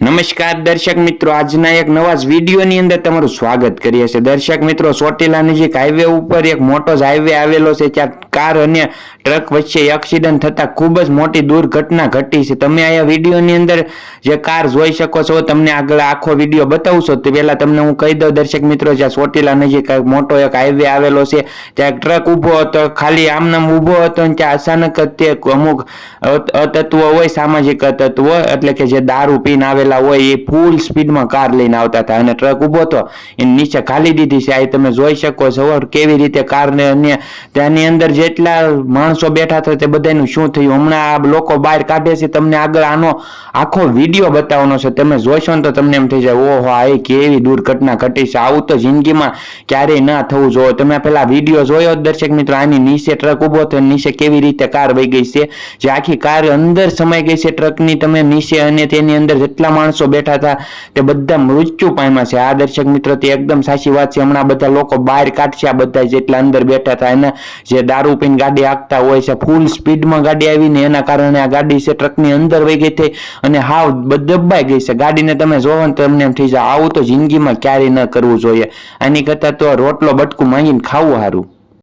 નમસ્કાર દર્શક મિત્રો, આજના એક નવા જ વિડીયોની અંદર તમારું સ્વાગત કરીએ છીએ. દર્શક મિત્રો ચોટીલા નજીક હાઈવે ઉપર એક મોટો જ હાઈવે આવેલો છે, ત્યાં કાર અને ટ્રક વચ્ચે એક્સિડન્ટ થતા ખૂબ જ મોટી દુર્ઘટના ઘટી છે. તમે અહીંયા વિડીયોની અંદર જે કાર જોઈ શકો છો, તમને આગળ આખો વીડિયો બતાવશો. તો પહેલા તમને હું કહી દઉં, દર્શક મિત્રો, જ્યાં ચોટીલા નજીક મોટો એક હાઈવે આવેલો છે, ત્યાં એક ટ્રક ઊભો હતો, ખાલી આમનામ ઊભો હતો અને ત્યાં અચાનક જ તે અમુક અતત્વ હોય, સામાજિક અતત્વ એટલે કે જે દારૂ પીને આવેલા હોય, એ ફૂલ સ્પીડમાં કાર લઈને આવતા હતા અને ટ્રક ઊભો હતો. એની નીચે ખાલી દીધી છે. આ તમે જોઈ શકો છો, કેવી રીતે કારને અન્ય ત્યાંની અંદર જેટલા માણસો બેઠા હતા તે બધાનું શું થયું? હમણાં આ લોકો બહાર કાઢે છે, તમને આગળ આનો આખો વીડિયો બતાવવાનો છે. તમે જોશો ને તો તમને એમ થઈ જાય, ઓહો, આ એ કેવી દુર્ઘટના ઘટી છે. આવું તો જિંદગીમાં ક્યારેય ના થવું જોઈએ. તમે પેલા વીડિયો જોયો દર્શક મિત્રો, આની નીચે ટ્રક ઊભો થયો નીચે કેવી રીતે કાર વહી ગઈ છે? જે આખી કાર અંદર સમાઈ ગઈ છે ટ્રકની, તમે નીચે અને તેની અંદર જેટલા માણસો બેઠા હતા તે બધા મૃત્યુ પામ્યા છે. આ દર્શક મિત્રો, તે એકદમ સાચી વાત છે. હમણાં બધા લોકો બહાર કાઢશે આ બધા જેટલા અંદર બેઠા હતા એના જે દારૂ પીને ગાડી હાંકતા હોય છે. ફૂલ સ્પીડમાં ગાડી આવીને એના કારણે આ ગાડી છે ટ્રકની અંદર વહી ગઈ થઈ અને હાવ દબાઈ ગઈ છે. ગાડીને તમે જોવો ને તમને એમ થઈ જાય, આવું તો જિંદગીમાં ક્યારેય ન કરવું જોઈએ. આની કરતાં તો રોટલો બટકું માંગીને ખાવું સારું.